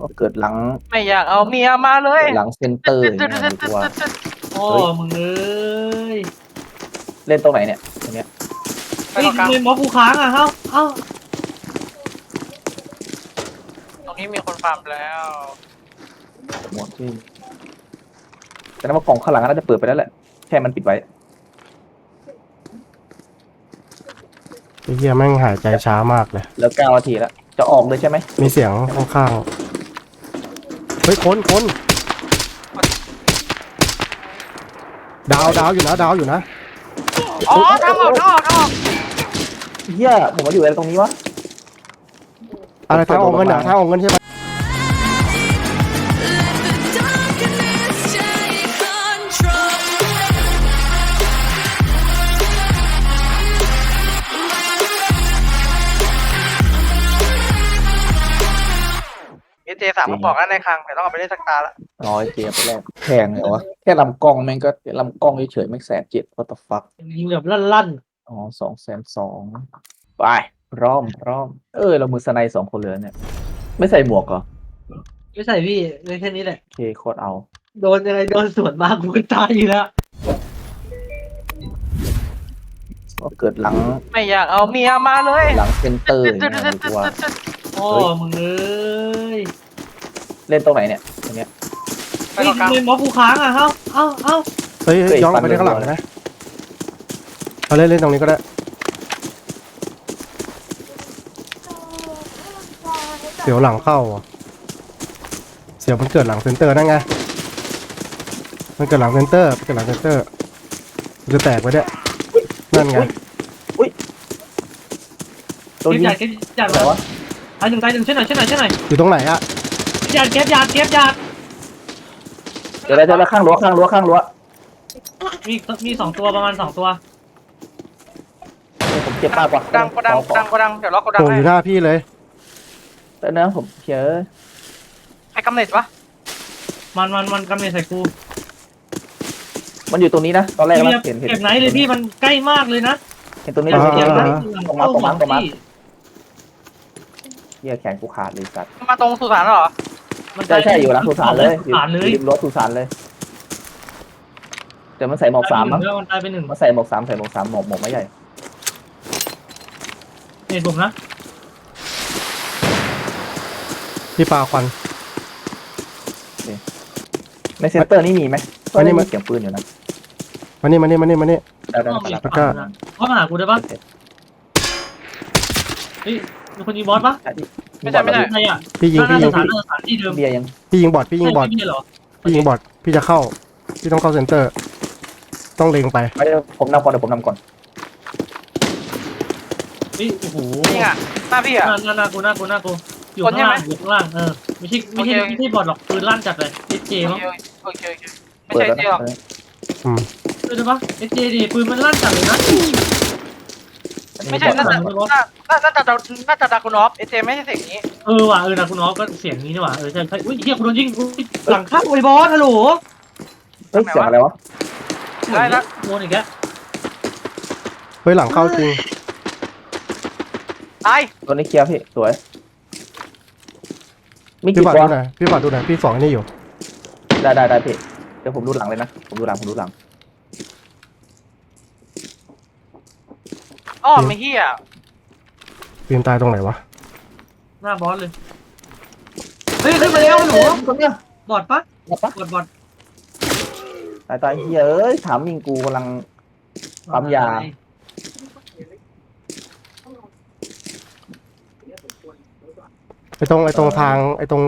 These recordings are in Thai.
ว่าเกิดหลังไม่อยากเอาเมียมาเลยเกิดหลังเซนเตอร์อย่างเงี้ยดีกว่าโอ้มึงเอ้ยเล่นตรงไหนเนี่ยตรงเนี้ยไปเฮ้ยตรงกลางทำไมม็อบกูค้างอะเอ้าเอ้าตรงนี้มีคนฟาร์มแล้วหมดที่แต่นั้นว่ากล่องข้างหลังน่าจะเปิดไปแล้วแหละแค่มันปิดไว้ไอ้เหี้ยแม่งหายใจช้ามากเลย แล้วเก้านาทีแล้วจะออกเลยใช่ไหมมีเสียงข้างๆ เฮ้ยคนคนดาวดาวอยู่นะดาวอยู่นะอ๋อทางออกทางออกทางออกเฮียผมมาอยู่อะไรตรงนี้วะอะไรทางออกเงินเหรอทางออกเงินใช่ไหมามกระบอกแล้วในคลังแต่ต้องเอาไปเล่นสักตาละร้อยเจียบไปแรกแพงเลยวะแค่ลำกล้องแม่งก็ลำกล้องเฉยๆแม่งแสนเจ็ดวัตฟักยิงแบบลั่นอ๋อสองแสนสองไปพร้อมพร้อมเออเรามือสไนด์สองคนเหลือเนี่ย ไม่ใส่หมวกเหรอๆไม่ใส่พี่เลยแค่นี้แหละโอเคโคตรเอา โดนยังไงโดนสวนมากกูก็ตายอยู่แล้วว่าเกิดหลังไม่อยากเอาเมียมาเลย หลังเซนเตอร์อย่างเงี้ยดีกว่าโอ้มึงเอ้ย เล่นตรงไหนเนี่ยตรงเนี้ยไปเฮ้ยตรงกลางทำไมม็อบกูค้างอะเอ้าเอ้าเอ้าเฮ้ยเฮ้ยย้อนกลับไปปั่นเล่นข้างหลังเร็วๆนะเอาเล่นเล่นตรงนี้ก็ได้เสียวหลังเข้าอะเสียวมันเกิดหลังเซนเตอร์นั่นไงมันเกิดหลังเซนเตอร์มันเกิดหลังเซนเตอร์มันจะแตกไปเนี่ยนั่นไงโดนเก็บยิยางดเก็บยาดอะไรวะตายหนึ่งตายหนึ่งช่วยหน่อยช่วยหน่อยช่วยหน่อยอยู่ตรงไหนอะ ยาดเก็บยาดเก็บยาดเดี๋ยวเดี๋ยวเดี๋ยวข้างรั้วข้างรั้วข้างรั้วมีมีสองตัวประมาณสองตัวผมเจ็บมากกว่ากดังกดังกดังกดังเดี๋ยวล็อกกดังโผล่อให้ยู่หน้าพี่เลยแต่เนื้อผมเฉยใครกำเนิดวะมันมันมันกำเนิดใส่กูมันอยู่ตรงนี้นะตอนแรกพี่นะเก็บเห็นเห็นเก็บไหนเลยพี่มันใกล้มากเลยนะเห็นตรงนี้อ่าเลยเก็เห็บนไหนตรงมาตรงมาตรงมาพี่เฮียแขนกูขาดเลยสัตว์มาตรงสุสานแล้วเหรอ มันใช่ใช่อยู่หลังสุสานเลยอยู่สานเลยริมรถสุสานเลย แต่มันใส่หมวกสามมั้งแล้วมันตายไปหนึ่งมันใส่หมวกสามใส่หมวกสามหมวกหมวกไม่ใหญ่เห็นผมนะพี่ปาควัน ในเซนเตอร์นี่มีไหมอันนี้มันเสียงปืนอยู่นะมานี่มานี่มานี่มานี่ได้ได้ต้องได้มีได้แล้วก็เข้ามาหากูได้ปะเฮ้ย มีคนยิงบอสปะไม่ใช่ไม่ใช่ใครอะพี่ยิงหน้าพี่ยิงสถานพี่สถานที่เดิมเบียร์ยังพี่ยิงบอดพี่ยิงบอดใช่ไม่ใช่เหรอพี่ยิงบอดพี่จะเข้าพี่ต้องเข้าเซนเตอร์ ต้องเล็งไปไม่ได้ผมนำก่อนเดี๋ยวผมนำก่อนเฮ้ยโอ้โหจริงอะหน้าพี่อะหน้าหน้าหน้ากูหน้ากูหน้ากูอยู่คนข้างใช่ไหมล่างอยู่ข้างล่างเออไม่ใช่ไม่ใช่โอเคไม่ใช่บอดหรอกปืนลั่นจัดเลยเอสเจโอมั้งเคโอเคโอเคไม่เปิดใช่แล้วเจหรอกนะเออได้ปะเอสเจดิปืนมันลั่นจัดเลยนะ ไม่ใช่น่าจะน่าน่าจะน่าจะดากุนอฟเอเจไม่ใช่เสียงนี้เออว่ะเออนะคุณน้องก็เสียงนี้นี่หว่าเออใช่ใช่อุ้ยเฮียกูโดนยิงอุ๊ยหลังข้างไอ้บอสฮัลโหลเฮ้ยเสียงอะไรวะได้ล้วโดนอีกแล้วเฮ้ยหลังเข้าจริง ตายตัวนี้เคลียร์พี่สวย มีพี่กี่ฝากตัวดูหน่อยพี่ฝากดูหน่อยพี่สองไอ้นี่อยู่ ได้ได้ได้พี่ เดี๋ยวผมดูหลังเลยนะ ผมดูหลังผมดูหลัง อ้อไม่เฮียปีนตายตรงไหนวะ หน้าบอสเลย เฮ้ยขึ้นมาแล้วฮัลโหลตรงเนี้ยบอดปะบอกปะบอดบอดตายตายเฮียเอ้ยถามยิงกูกำลัง ปั๊มยา ไอ้ตรงไอ้ตรงทางไอ้ตรง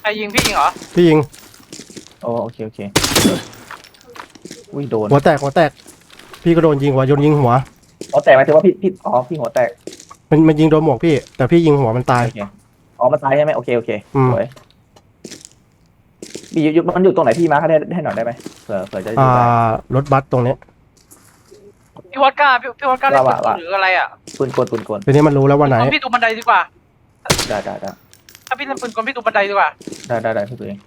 ใครยิงพี่ยิงเหรอพี่ยิง โอ้โอเคโอเค อุ้ยโดนหัวแตกหัวแตก พี่ก็โดนยิงหัวโยนยิงหัว หัวแตกหมายถึงว่าพี่พี่อ๋อพี่หัวแตกมันมันยิงโดนหมวกพี่ แต่พี่ยิงหัวมันตาย โอเคอ๋อมันตายใช่ไหมโอเคโอเคอืม สวยมีอยู่มันอยู่ตรงไหนพี่มาร์คให้ได้ให้หน่อยได้ไหมเผื่อเผื่อจะดูอ่าได้รถบัสตรงเนี้ยพี่วอดก้าพี่พี่วอดก้าเล่นว่าว่า หรืออะไรอะปืนกลปืนกลทีนี้มันรู้แล้วว่าไหนพี่ดูบันไดดีกว่า ได้ได้ได้ถ้าพี่เล่นปืนกลพี่ดูบันไดดีกว่าได้ได้ได้พี่ตัวเอง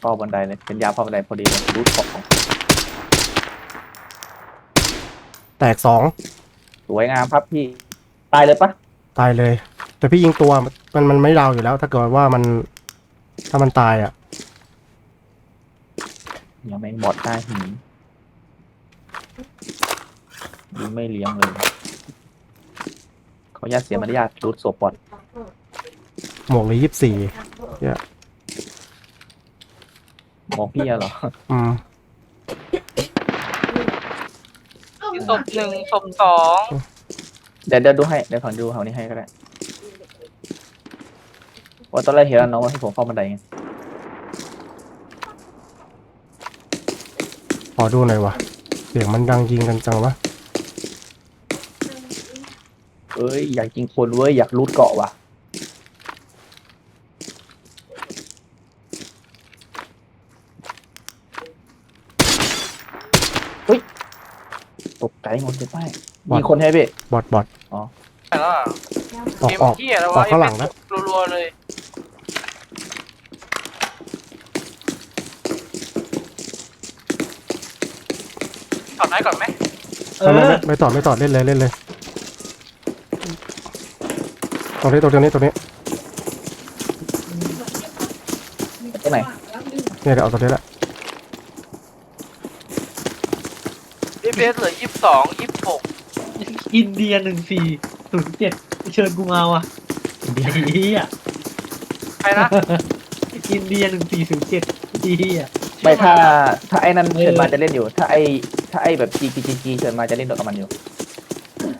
เฝ้าบันไดเลยเป็นยาเฝ้าบันไดพอดีเลยรูทของแตกสองสวยงามครับพี่ ตายเลยปะตายเลย แต่พี่ยิงตัวมันมันไม่ดาวอยู่แล้ว ถ้าเกิดว่ามัน ถ้ามันตายอะยังไม่หมดได้หินยิงไม่เลี้ยงเลยเขาญาตเสียมารยาทรูดศพบอดหมวกเลยยี่สิบสี่มอ งพี่อะเหรออืมศพหนึ่งศพสองเดี๋ยวเดี๋ยวดูให้เดี๋ยวขอดูเขานี้ให้ก็ได้ว่าตอนแรกเห็นแล้วน้องว่าให้ผมเข้าบันไดไงขอดูหน่อยวะเสียงมันดังยิงกันจังวะเอ้ยอยากยิงคนเว้ยอยากรูดเกาะว่ะเฮ้ย ตกใจหมดเลยป้ายมีคนให้พี่บอดบอดแต่ละออกเกมออก เที่ยแล้วออวะกข้างหลังนะรัวๆเลยถอดไม้ก่อนไหมเอไม่ไม่อไม่ไม่ต่อไม่ต่อเล่นเลยเล่นเลยตรงนี้ตรงนี้ตรงนี้ที่ไหนเนี่ยเดี๋ยวเอาตรงนี้แหละ เอฟเอสเหลือยี่สิบสองยี่สิบหกอินเดียหนึ่งสี่ศูนย์เจ็ดเชิญกูมาว่ะเฮียใครนะอินเดียหนึ่งสี่ศูนย์เจ็ดเฮียไม่ถ้าถ้าไอ้นั่นเออเชิญมาจะเล่นอยู่ ถ้าไอ้ถ้าไอ้แบบจีจีจีเชิญมาจะเล่นกับมันอยู่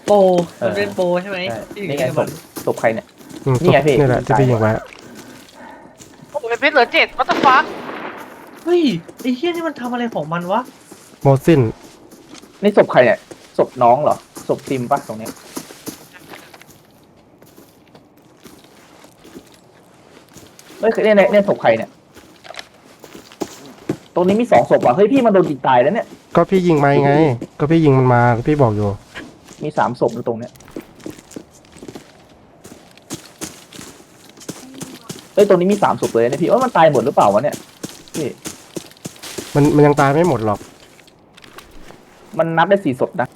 โปรเออมันเป็นโปรใช่ไหมใช่ที่นี่ไงอยู่ศในพศพใครเนี่ยอืมนี่ไงพี่นี่แหละที่พี่ยิงไว้โอ้เอฟเอสเหลือเจ็ดวัตถุฟักเฮ้ยไอ้เฮียนี่มันทำอะไรของมันวะโมซิน นี่ศพใครเนี่ยศพน้องเหรอศพซิมปะตรงเนี้ยเฮ้ยเนี่ยเนี่ยเนี่ยศพใครเนี่ย ตรงนี้มีสองศพว่ะเฮ้ยพี่มันโดนยิงตายแล้วเนี่ย ก็พี่ยิงมาไง ก็พี่ยิงมันมาพี่บอกอยู่ มีสามศพอยู่ตรงเนี้ยเฮ้ยตรงนี้มีสามศพเลยเนี่ยพี่ว่ามันตายหมดหรือเปล่าวะเนี่ยพี่มันมันยังตายไม่หมดหรอก มันนับได้สี่ศพนะ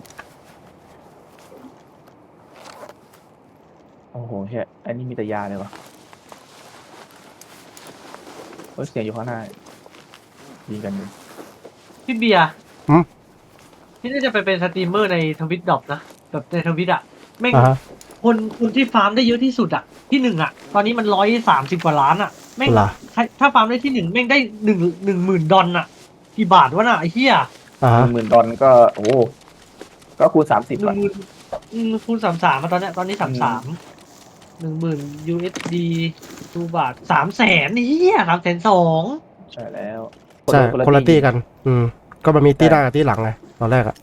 โอ้โหเฮ้ยอันนี้มีแต่ยาเลยวะเฮ้ยเสียงอยู่ข้างหน้ายิงกันอยู่พี่เบียร์หืม พี่น่าจะไปเป็นสตรีมเมอร์ในทวิตดอปนะแบบในทวิตอะแม่งอ่าฮะ คนคนที่ฟาร์มได้เยอะที่สุดอะที่หนึ่งอะตอนนี้มันร้อยสามสิบกว่าล้านอะแม่งล่ะถ้าถ้าฟาร์มได้ที่หนึ่งแม่งได้หนึ่งหนึ่งหมื่นดอลอะกี่บาทวะน่ะไอ้เหี้ย อ่าหฮะนึ่งหมื่นดอลก็โอ้โหก็คูณสามสิบหนึ่อะงหมื่นอืมคูณสามสามมาตอนเนี้ยตอนนี้สามสามหนึ่งหมื่น USD ดูบาทสามแสนเฮียสามแสนสองใช่แล้วใช่ละคนละตี้กัน อืม ก็มันมีตี้หน้ากับตี้หลังไงตอนแรกอะ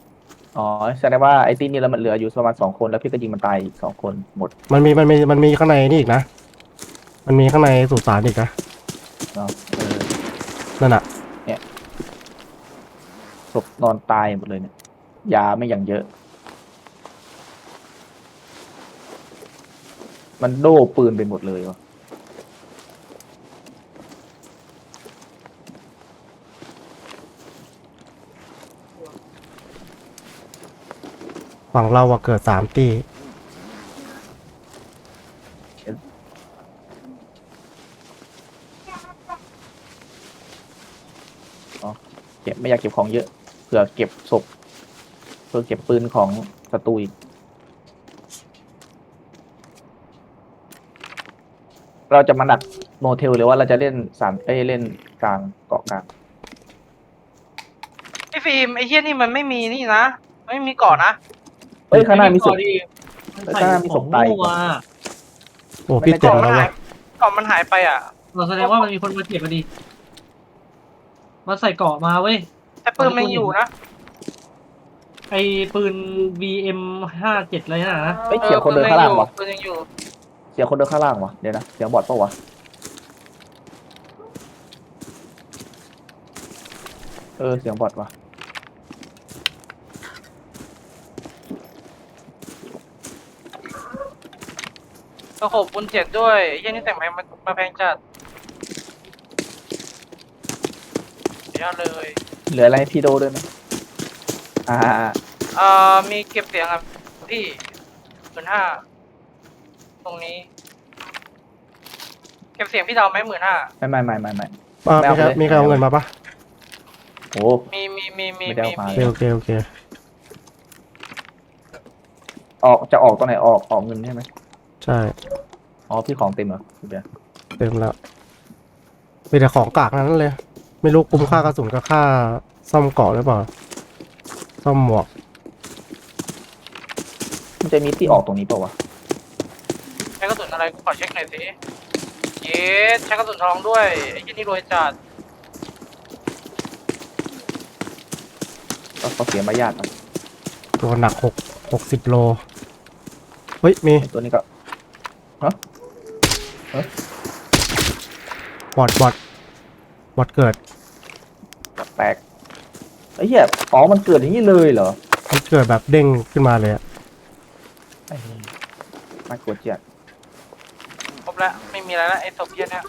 อ๋อแสดงว่าไอ้ตีนี่แล้วมันเหลืออยู่ประมาณสองคนแล้วพี่ก็ยิงมันตายอีกสองคนหมดมันมีมันมีมันมีข้างในนี่อีกนะ มันมีข้างในสุสานอีกนะ เนาะเออนั่นอะ ศพนอนตายหมดเลยเนี่ย ยาไม่อย่างเยอะ มันโดปืนไปหมดเลยวะฝั่งเราอะเกิดสามตี้เก็บไม่อยากเก็บของเยอะเผื่อเก็บศพเพื่อเก็บปืนของศัตรูอีก เราจะมาดักโมเทลหรือว่าเราจะเล่นสามเอ้ยเล่นกลางเกาะกลางพี่ฟิล์มไอ้เหี้ยนี่มันไม่มีนี่นะไม่มีเก่อนนะเฮ้ยข้างหน้ามีศพดีข้างหน้ามีศพตายอีกมาโอ้พี่เจ็บเกาะมัแล้วนหาว่ะยเกาะมันหายไปอะเราแสดงว่ามันมีคนมาเก็บมาดีมาใส่เกราะมาเว้ย แต่ปืนมันอยู่นะไอปืน VM ห้าเจ็ดอะไรน่ะนะเฮ้ยเสียงคนเดินข้างล่างวะปืนยังอยู่เสียงคนเดินข้างล่างวะเดี๋ยวนะเสียงบอดปะวะเออเสียงบอดวะกระโขบปุนเจ็ดด้วยไอ้เหี้ยนี่แต่งมามาแพงจัดเยอะเลย เหลืออะไรให้พี่โดด้วยไหมอ่าเอ่อมีเก็บเสียงครับพี่หมื่นห้าตรงนี้ เก็บเสียงพี่เดาไหมหมื่นห้าไม่ไม่ไม่ไม่ไม่ อ่าไม่มีเอาใครเลย มีใครเอาเงินมาปะโอ้ มีมีมีมีไม่ได้มีเอามามีโอเคโอเคโอเคออกจะออกตอนไหนออกออกเงินใช่ไหมใช่อ๋อพี่ของเต็มเหรอเดี๋ยวเต็มแล้วมีแต่ของกากทั้งนั้นเลย ไม่รู้คุ้มค่ากระสุนกับค่าซ่อมเกราะหรือเปล่า ซ่อมหมวก มันจะมีที่ออกตรงนี้เปล่าวะใช้กระสุนอะไรกูขอเช็คหน่อยสิเย้ใช้กระสุนทองด้วยไอ้ยี่นี่รวยจัดก็เขาเสียมารยาทมันตัวหนักหกหกสิบโล เฮ้ย มีตัวนี้ก็บอดบอดบ อดเกิดแปลกไอ้เหี้ยอ๋อมันเกิดอย่างนี้เลยเหรอมันเกิดแบบเด้งขึ้นมาเลยอะไอ้เหี้ยน่ากลัวจัดครบแล้วไม่มีอะไรแล้วไอ้ศพเหี้ยเนี่ย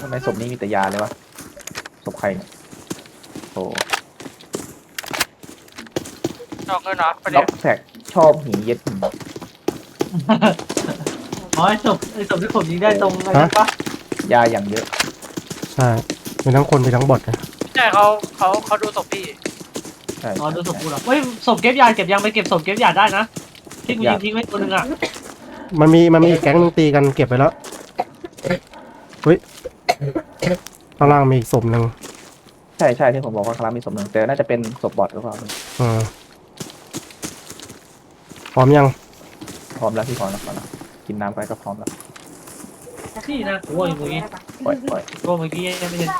ทำไมศพนี้มีแต่ยาเลยวะศพใครเนี่ยโอ้ดอกเงินเหรอไปล็เดี๋อยกแท็กชอบหีเย็ดหีอ๋อไอ้ศพไอ้ศพที่ผมยิงได้ตรงอะไรนั้นปะยาอย่างเยอะ ใช่มีทั้งคนมีทั้งบอดนะใช่เขาเขาเขาดูศพพี่ใช่อ๋อดูศพกูเหรอเฮ้ยศพเก็บยาเก็บยังไปเก็บศพเก็บยาได้นะที่กูยิงทิ้งไว้ตัวหนึงอะมันมีมันมีอีกแก๊งนึงตีกันเก็บไปแล้วเฮ้ยข้างล่างมีอีกศพหนึ่งใช่ใช่ที่ผมบอกว่าคลามีศพหนึ่งแต่น่าจะเป็นศพบอทหรือเปล่าอืมพร้อมยัง พร้อมแล้วพี่พร้อมแล้วพร้อมแล้วกินน้ำไปก็พร้อมแล้วที่นะโอ้ยเมื่อกี้ ปล่อยปล่อยโอ้เมื่อกี้ยังไม่เห็น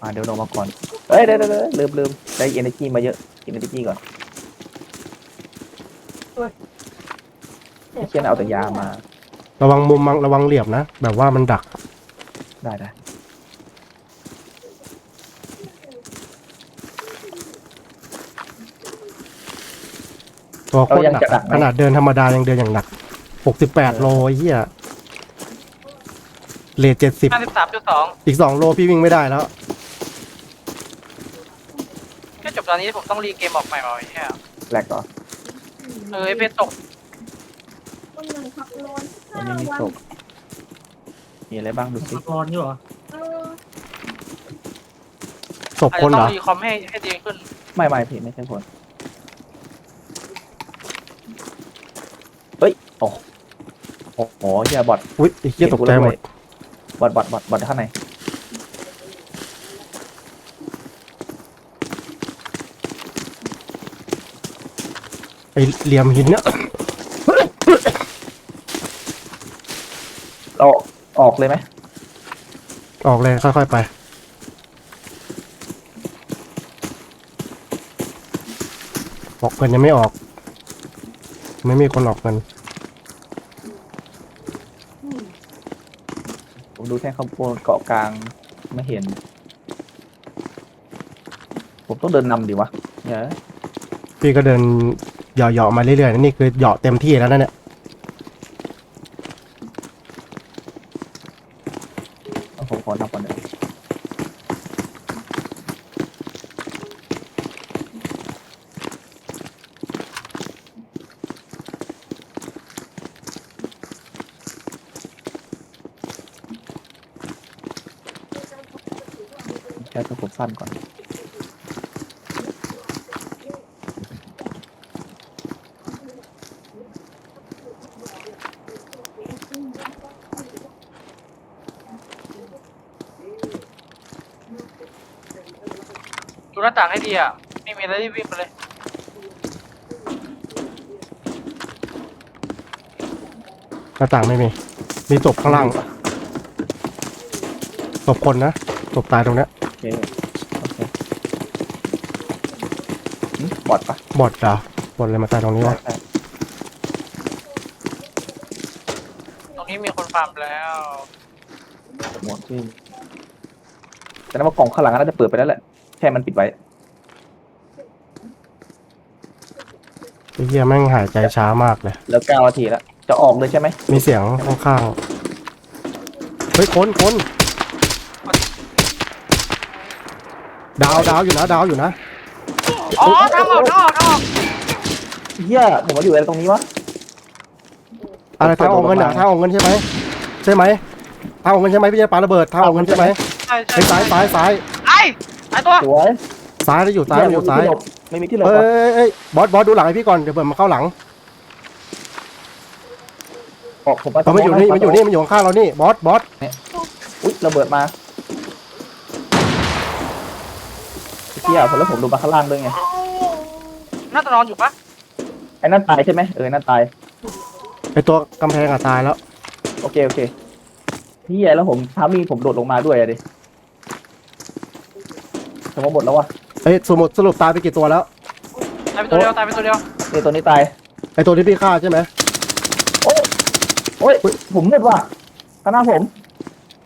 มาเดี๋ยวลงมาก่อนเอ้ยเดี๋ยวเดี๋ยวเดี๋ยวลืมลืมได้เอเนจีมาเยอะกินเอเนจีก่อนไอ้เชี่ยน่ะเอาแต่ยามา ระวังมุมมังระวังเหลี่ยมนะ แบบว่ามันดัก ได้ได้ตัวโคตรหนักอะขนาดเดินธรรมดายังเดินอย่างหนักหกสิบแปดโลไอ้เหี้ย เลทเจ็ดสิบห้าสิบสามจุดสองอีกสองโลพี่วิ่งไม่ได้แล้ว แค่จบตอนนี้ผมต้องรีเกมออกใหม่มาไอ้เหี้ยแลกก่อนเออไอ้เพชรตกวันนี้มีศพมีอะไรบ้างดูสิร้อนอยู่เหรอศพอาจคจะนต้เหอรงอรีคอมให้ให้ดีขึ้นไม่ไม่พี่ไม่ใช่คนเฮ้ยโอ้โอ้โหเหี้ยบอทอุ้ยไอ้เหี้ยตกใจหมด บอทบอทบอทบอทข้างในไอ้เหลี่ยมหินเนี่ยเราออกเลยไหมออกเลยค่อยๆไป ออกเงินยังไม่ออก ไม่มีคนออกเงิน ดูแค่ข้างบนเกาะกลางไม่เห็น ผมต้องเดินนำดีวะเนี่ยพี่ก็เดินเหยาะๆมาเรื่อยๆนะนี่คือเหยาะเต็มที่แล้วนะเนี่ย เอาผมขอนำก่อนเลย แค่ตัวผมสั้นก่อนดูหน้าต่างให้ดีอะไม่มีอะไรรีบวิ่งไปเลย หน้าต่างไม่มี มีศพข้างล่างศพคนนะศพตายตรงเนี้ย โอเคโอเคหึบอดปะบอดเหรอบอดเลยมาตายตรงนี้ใช่วะใช่ตรงนี้มีคนฟาร์มแล้วหมดที่แต่นั้นว่ากล่องข้างหลังน่าจะเปิดไปแล้วแหละ แค่มันปิดไว้ ไอ้เหี้ยแม่งหายใจช้ามากเลย แล้วเก้านาทีแล้ว จะออกเลยใช่ไหม มีเสียงข้างๆ เฮ้ยคนคน ดาวดาวอยู่นะดาวอยู่นะอ๋อทางออกทางออกทางออกเฮียผมมาอยู่อะไรตรงนี้วะอะไรทางออกเงินเหรอทางออกเงินใช่ไหมใช่ไหมทางออกเงินใช่ไหมพี่จะปาระเบิดทางออกเงินใช่ไหมใช่ใช่ไอ้ซ้ายซ้ายซ้ายไอ้ไอ้ตัวสวยซ้ายจะอยู่ซ้ายมันอยู่ซ้ายไม่มีที่หลบเอ้อะยเอ้ยเอ้ยบอสบอสดูหลังให้พี่ก่อนเดี๋ยวเปิดมาเข้าหลังออกผมไปเออมันอยู่นี่มันอยู่นี่มันอยู่ข้างๆเรานี่บอสบอสอุ๊ยระเบิดมา เฮียผมแล้วผมดูมาข้างล่างด้วยไงน่าจะนอนอยู่ปะไอ้นั่นตายใช่ไหมเออนั่นตายไอตัวกำแพงอะตายแล้ว โอเคโอเคเฮียแล้วผมทามีผมโดดลงมาด้วยอะดิสมมติหมดแล้ววะเอ้ยสรุปสรุปตายไปกี่ตัวแล้ว ตายไปตัวเดียวตายไปตัวเดียวนี่ตัวนี้ตายไอตัวที่พี่ฆ่าใช่ไหมโอ้ยผมมืดว่ะข้างหน้าผม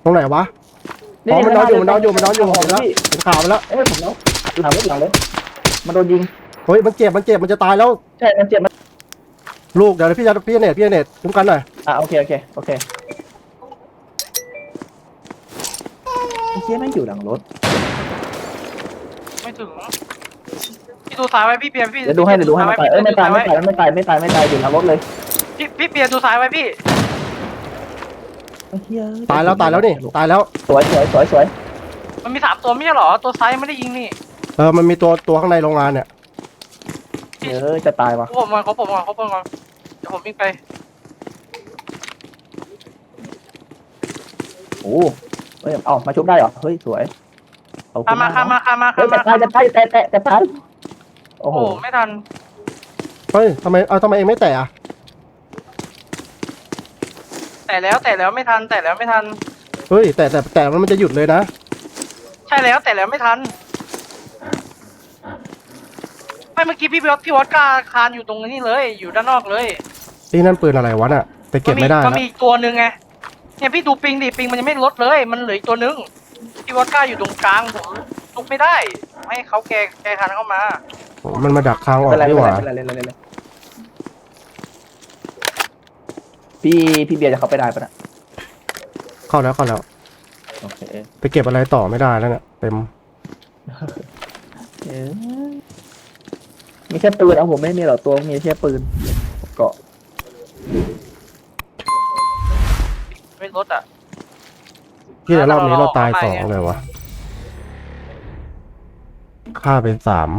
ตรงไหนวะอ๋อมันนอนอยู่มันนอนอยู่มันนอนอยู่ขเห็นแล้วพี่ เห็นข่าวไปแล้ว เอ้ยผมแล้ว หลังรถหลังเลยมันโดนยิง เฮ้ยมันเจ็บมันเจ็บมันจะตายแล้วใช่ มันเจ็บมันลูกเดี๋ยวพี่จะพี่จะเน็ตพี่จะเน็ตคุ้มกันหน่อยอะโอเคโอเคโอเคไอ้เชี่ยแม่งอยู่หลังรถ ไม่ถึงพี่ดูซ้ายไว้พี่เปียพี่เดี๋ยวดูให้เดี๋ยวดูให้ไม่ตายเอ้ยไม่ตายไม่ตายไม่ตายไม่ตายไม่ตายอยู่หลังรถเลยพี่พี่เปียดูซ้ายไว้พี่ไอ้เหี้ยตายแล้วตายแล้วนี่ตายแล้ว สวยสวยสวยสวยมันมีสามตัวไม่ใช่เหรอตัวซ้ายไม่ได้ยิงนี่เออมันมีตัวตัวข้างในโรงงานเนี่ยเออจะตายว่ะเขาผมก่อนเขาผมก่อนเขาผมก่อนเดี๋ยวผมวิ่งไปโอ้เฮ้ยเอามาชุบได้เหรอเฮ้ยสวยเอข้ามมาข้ามมาข้ามมาเฮ้ข้ายมจะมาตายจะตายแต่แต่แต่ตายโอ้โอ้โหโหไม่ทันเฮ้ยทำไมเอาทำไมเองไม่แตะอะแต่แล้วแต่แล้วไม่ทันแต่แล้วไม่ทัน เฮ้ยแต่แต่แต่มันจะหยุดเลยนะ ใช่แล้วแต่แล้วไม่ทัน ไม่เมื่อกี้พี่วอดพี่วอดกาคานอยู่ตรงนี้เลย อยู่ด้านนอกเลยนี่นั่นปืนอะไรวะน่ะแต่เก็บไม่ได้มันมีอีกตัวหนึ่งไงเนี่ยพี่ดูปิงดิปิงมันยังไม่ลดเลย มันเหลืออีกตัวหนึงพี่วอดกาอยู่ตรงกลางผมลุกไม่ได้ไม่ให้เขาแกแกคานเข้ามา มันมาดักทางออกไรดีกว่าพี่พี่เบียร์จะเข้าไปได้ปะน่ะเข้าแล้วเข้าแล้วไปเก็บอะไรต่อไม่ได้แล้วเนี่ยเต็ม มีแค่ปืนเอาผมไม่มีหรอกตัวมีแค่ปืนเกาะไม่ลดอะที่แต่รอบนี้เราตายเราสองเอาไปไงเลยวะฆ่าเป็นสาม